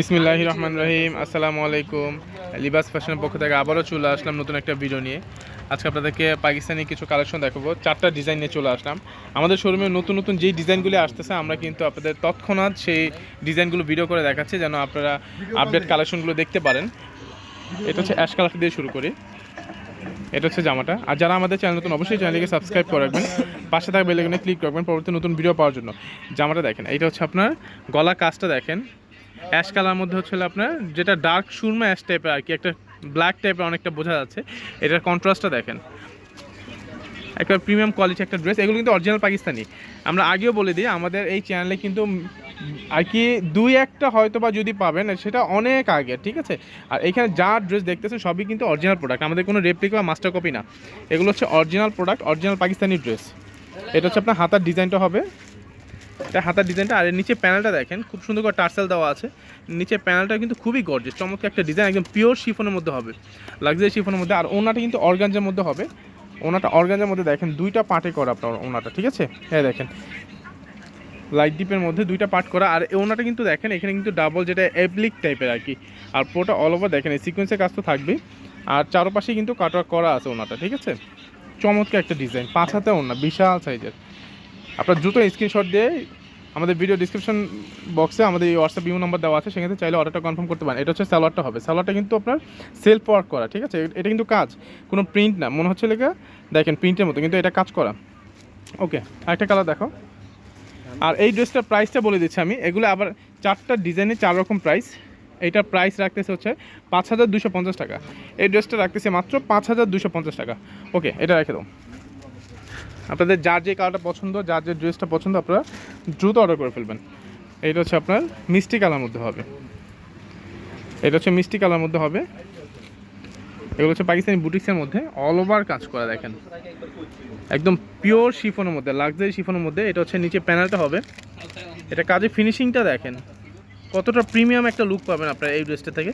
বিসমিল্লাহ রহমান রহিম, আসসালামু আলাইকুম। লিবাস ফ্যাশনের পক্ষ থেকে আবারও চলে আসলাম নতুন একটা ভিডিও নিয়ে। আজকে আপনাদেরকে পাকিস্তানি কিছু কালেকশন দেখাবো, চারটা ডিজাইন নিয়ে চলে আসলাম। আমাদের শোরুমে নতুন নতুন যেই ডিজাইনগুলি আসতেছে, আমরা কিন্তু আপনাদের তৎক্ষণাৎ সেই ডিজাইনগুলো ভিডিও করে দেখাচ্ছি, যেন আপনারা আপডেট কালেকশনগুলো দেখতে পারেন। এটা হচ্ছে অ্যাশ কালার দিয়ে শুরু করি। এটা হচ্ছে জামাটা। আর যারা আমাদের চ্যানেল নতুন, অবশ্যই চ্যানেলকে সাবস্ক্রাইব করে রাখবেন। পাশে থাকা বেলেগনে ক্লিক রাখবেন পরবর্তী নতুন ভিডিও পাওয়ার জন্য। জামাটা দেখেন এটা হচ্ছে আপনার গলা কাজটা দেখেন। অ্যাশ কালার মধ্যে হচ্ছে আপনার যেটা ডার্ক সুরমা অ্যাশ টাইপের আর কি, একটা ব্ল্যাক টাইপের অনেকটা বোঝা যাচ্ছে। এটার কন্ট্রাস্টটা দেখেন। একটা প্রিমিয়াম কোয়ালিটি একটা ড্রেস এগুলো কিন্তু অরিজিনাল পাকিস্তানি। আমরা আগেও বলে দিই, আমাদের এই চ্যানেলে কিন্তু আর কি দুই একটা হয়তো বা যদি পাবেন, সেটা অনেক আগে, ঠিক আছে? আর এখানে যা ড্রেস দেখতেছে সবই কিন্তু অরিজিনাল প্রোডাক্ট আমাদের কোনো রেপ্লিকা বা মাস্টার কপি না। এগুলো হচ্ছে original product original Pakistani dress এটা হচ্ছে আপনার হাতার ডিজাইনটা হবে। এটা হাতার ডিজাইনটা, আর নিচে প্যানেলটা দেখেন, খুব সুন্দর করে টার্সেল দেওয়া আছে। নিচে প্যানেলটা কিন্তু খুবই গর্জেস চমৎকার একটা ডিজাইন একদম পিওর শিফনের মধ্যে হবে লাক্সারি শিফনের মধ্যে। আর ওনাটা কিন্তু অর্গানজার মধ্যে হবে। ওনাটা অর্গানজার মধ্যে দেখেন, দুইটা পার্টে করা আপনার ওনাটা, ঠিক আছে? হ্যাঁ দেখেন। লাইট ডিপের মধ্যে দুইটা পার্ট করা, আর ওনাটা কিন্তু দেখেন, এখানে কিন্তু ডাবল যেটা এবলিক টাইপের আর কি। আর পুরোটা অল ওভার দেখেন, এই সিকোয়েন্সের কাজ তো থাকবেই। আর চারপাশে কিন্তু কাটওয়ার্ক করা আছে ওনাটা, ঠিক আছে? চমৎকার একটা ডিজাইন পাঁচ হাতে ওনা বিশাল সাইজের আপনার দ্রুত স্ক্রিনশট দিয়ে আমাদের ভিডিও ডিসক্রিপশন বক্সে আমাদের এই হোয়াটসঅ্যাপ ইউ নাম্বার দেওয়া আছে, সেখানে চাইলে অর্ডারটা কনফার্ম করতে পারেন। এটা হচ্ছে সালোয়ারটা হবে। সালোয়ারটা কিন্তু আপনার সেলফ ওয়ার্ক করা, ঠিক আছে? এটা কিন্তু কাজ, কোনো প্রিন্ট না। মনে হচ্ছে লেগে দেখেন প্রিন্টের মতো, কিন্তু এটা কাজ করা। ওকে আরেকটা কালার দেখো। আর এই ড্রেসটার প্রাইসটা বলে দিচ্ছি আমি। এগুলো আবার চারটা ডিজাইনে চার রকম প্রাইস এইটার প্রাইস রাখতেছে হচ্ছে পাঁচ হাজার দুশো পঞ্চাশ টাকা। এই ড্রেসটা রাখতেছে মাত্র পাঁচ হাজার দুশো পঞ্চাশ টাকা। ওকে এটা রেখে দাও। আপনাদের যার যে কালারটা পছন্দ, যার যে ড্রেসটা পছন্দ, আপনারা দ্রুত অর্ডার করে ফেলবেন। এটা হচ্ছে আপনার মিষ্টি কালার মধ্যে হবে। এটা হচ্ছে মিষ্টি কালার মধ্যে হবে। এগুলো হচ্ছে পাকিস্তানি বুটিক্সের মধ্যে অল ওভার কাজ করা, দেখেন। একদম পিওর শিফনের মধ্যে লাক্সারি শিফনের মধ্যে। এটা হচ্ছে নিচে প্যানেলটা হবে। এটা কাজে ফিনিশিংটা দেখেন। কতটা প্রিমিয়াম একটা লুক পাবেন আপনার এই ড্রেসটা থেকে।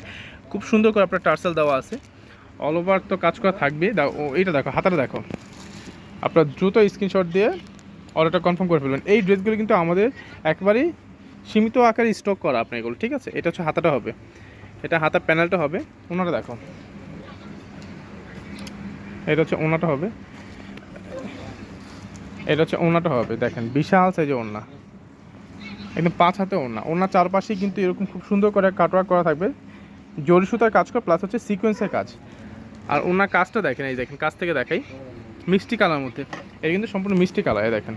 খুব সুন্দর করে আপনার টার্সেল দেওয়া আছে। অল ওভার তো কাজ করা থাকবে এইটা দেখো, হাতাটা দেখো। আপনার দ্রুত স্ক্রিনশট দিয়ে অর্ডারটা কনফার্ম করে ফেলবেন। এই ড্রেসগুলো কিন্তু আমাদের একবারেই সীমিত আকারে স্টক করা আপনার এগুলো, ঠিক আছে? এটা হচ্ছে হাতাটা হবে। এটা হাতার প্যানেলটা হবে। ওনাটা দেখো। এটা হচ্ছে ওনাটা হবে। এটা হচ্ছে ওনাটা হবে, দেখেন। বিশাল সাইজের ওনা একদম পাঁচ হাতে ওনা ওনার চারপাশে কিন্তু এরকম খুব সুন্দর করে কাটওয়ার্ক করা থাকবে। জরি সুতার কাজ করা প্লাস হচ্ছে সিকোয়েন্সের কাজ। আর ওনার কাজটা দেখেন, এই দেখেন কাজ থেকে দেখাই। মিষ্টি কালার মধ্যে। এটা কিন্তু সম্পূর্ণ মিষ্টি কালার দেখেন।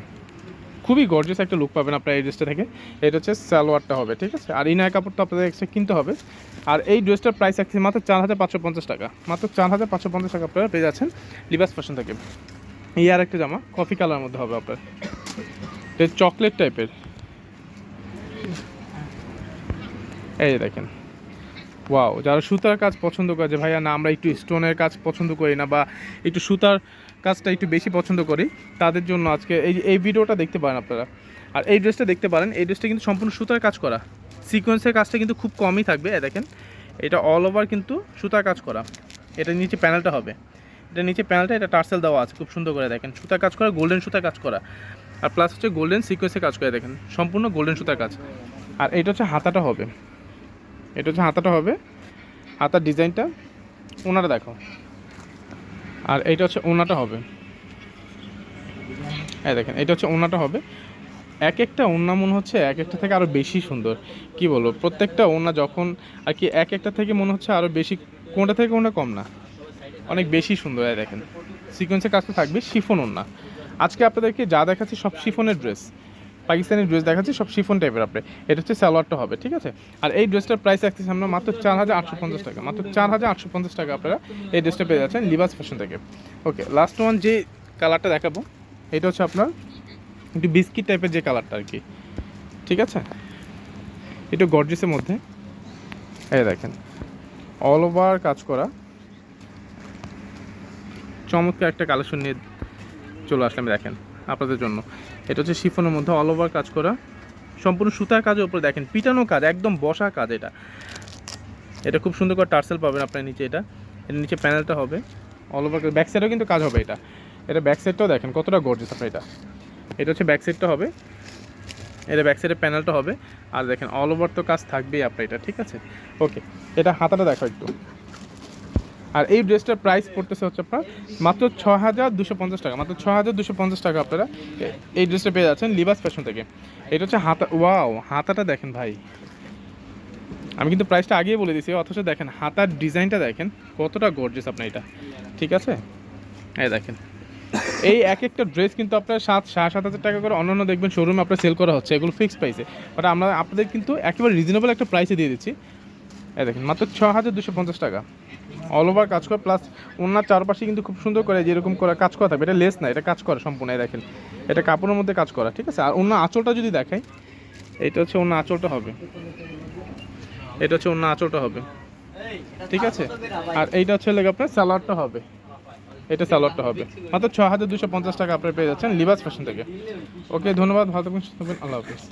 খুবই গর্জিয়াস একটা লুক পাবেন আপনার এই ড্রেসটা থেকে। এটা হচ্ছে সালোয়ারটা হবে, ঠিক আছে? আর ইনার কাপড়টা আপনাদের এক্সট্রা কিনতে হবে। আর এই ড্রেসটার প্রাইস আছে মাত্র চার হাজার পাঁচশো পঞ্চাশ টাকা। মাত্র চার হাজার পাঁচশো পঞ্চাশ টাকা আপনারা পেয়ে যাচ্ছেন লিবাস ফ্যাশন থেকে। এই আর একটা জামা কফি কালার মধ্যে হবে আপনার। এটা চকলেট টাইপের এই দেখেন। ওয়াও যারা সুতার কাজ পছন্দ করে, যে ভাইয়া না, আমরা একটু স্টোনের কাজ পছন্দ করি না, বা একটু সুতার কাজটা একটু বেশি পছন্দ করি, তাদের জন্য আজকে এই এই ভিডিওটা দেখতে পারেন আপনারা। আর এই ড্রেসটা দেখতে পারেন, এই ড্রেসটা কিন্তু সম্পূর্ণ সুতার কাজ করা। সিকোয়েন্সের কাজটা কিন্তু খুব কমই থাকবে দেখেন। এটা অল ওভার কিন্তু সুতার কাজ করা। এটা নিচে প্যানেলটা হবে। এটা নিচে প্যানেলটা এটা টার্সেল দেওয়া আছে, খুব সুন্দর করে দেখেন। সুতার কাজ করা গোল্ডেন সুতার কাজ করা। আর প্লাস হচ্ছে গোল্ডেন সিকোয়েন্সের কাজ করে, দেখেন। সম্পূর্ণ গোল্ডেন সুতার কাজ। আর এটা হচ্ছে হাতাটা হবে। এটা হচ্ছে হাতাটা হবে। হাতার ডিজাইনটা, ওনাটা দেখো। আর এইটা হচ্ছে ওনাটা হবে। হ্যাঁ দেখেন এটা হচ্ছে ওনাটা হবে। এক একটা ওনা মনে হচ্ছে এক একটা থেকে আরও বেশি সুন্দর। কি বলব? প্রত্যেকটা ওনা যখন আর কি এক একটা থেকে মনে হচ্ছে আরও বেশি, কোনটা থেকে কোনটা কম না। অনেক বেশি সুন্দর, এই দেখেন। সিকোয়েন্সের কাজটা থাকবে শিফন ওনা। আজকে আপনাদেরকে যা দেখাচ্ছি সব শিফনের ড্রেস পাকিস্তানি ড্রেস দেখাচ্ছি, সব শিফন টাইপের আপনি এটা হচ্ছে সালোয়ারটা হবে, ঠিক আছে? আর এই ড্রেসটার প্রাইস রাখতেছি আমরা মাত্র চার হাজার আটশো পঞ্চাশ টাকা, মাত্র চার হাজার আটশো পঞ্চাশ টাকা আপনারা এই ড্রেসটা পেয়ে যাচ্ছেন লিবাস ফ্যাশন থেকে। ওকে লাস্ট ওয়ান যে কালারটা দেখাবো, এটা হচ্ছে আপনার একটু বিস্কিট টাইপের যে কালারটা আর কি ঠিক আছে? একটু গর্জিসের মধ্যে। এই দেখেন অল ওভার কাজ করা। চমৎকার একটা কালেকশন নিয়ে চলে আসলাম, দেখেন। আপনাদের জন্য। এটা হচ্ছে শিফনের মধ্যে অল ওভার কাজ করা। সম্পূর্ণ সুতার কাজের উপরে দেখেন, পিটানো কাজ, একদম বসা কাজ এটা। এটা খুব সুন্দর করে টার্সেল পাবেন আপনার নিচে এটা। এর নিচে প্যানেলটা হবে। অল ওভার ব্যাক সাইডেও কিন্তু কাজ হবে এটা। এটা ব্যাক সাইডটাও দেখেন, কতটা গর্জিয়াস আপনার এটা। এটা হচ্ছে ব্যাক সাইডটা হবে। এটা ব্যাক সাইডের প্যানেলটা হবে। আর দেখেন অল ওভার তো কাজ থাকবেই আপনার এটা, ঠিক আছে? ওকে এটা হাতাটা দেখো একটু। আর এই ড্রেসটার প্রাইস পড়তেছে হচ্ছে আপনার মাত্র ছ হাজার দুশো পঞ্চাশ টাকা, মাত্র ছ হাজার দুশো পঞ্চাশ টাকা আপনারা এই ড্রেসটা পেয়ে যাচ্ছেন লিবাস ফ্যাশন থেকে। এটা হচ্ছে হাতা ওয়াও হাতাটা দেখেন ভাই। আমি কিন্তু প্রাইসটা আগেই বলে দিয়েছি, অথচ দেখেন হাতার ডিজাইনটা দেখেন, কতটা গর্জেস আপনার এটা। ঠিক আছে? এই দেখেন। এই এক একটা ড্রেস কিন্তু আপনার সাত, সাড়ে সাত হাজার টাকা করে অন্যান্য দেখবেন শোরুমে আপনার সেল করা হচ্ছে, এগুলো ফিক্সড প্রাইসে বাট আমরা, আপনাদের কিন্তু একেবারে রিজনেবল একটা প্রাইসে দিয়ে দিচ্ছি। এই দেখেন, মাত্র ছ হাজার দুশো পঞ্চাশ টাকা। অল ওভার কাজ করে প্লাস ওনার চারপাশে কিন্তু খুব সুন্দর করে যেরকম করে কাজ করা থাকবে। এটা লেস না, এটা কাজ করে সম্পূর্ণ দেখেন। এটা কাপড়ের মধ্যে কাজ করা, ঠিক আছে? আর অন্য আঁচলটা যদি দেখাই এটা হচ্ছে অন্য আঁচলটা হবে। এটা হচ্ছে অন্য আঁচলটা হবে। ঠিক আছে? আর এইটা হচ্ছে লেগে আপনার স্যালাডটা হবে। এটা স্যালাডটা হবে। মাত্র ছ হাজার দুশো পঞ্চাশ টাকা আপনার পেয়ে যাচ্ছেন লিবাস ফ্যাশন থেকে। ওকে ধন্যবাদ, ভালো থাকবেন, সুস্থ থাকবেন। আল্লাহ হাফিজ।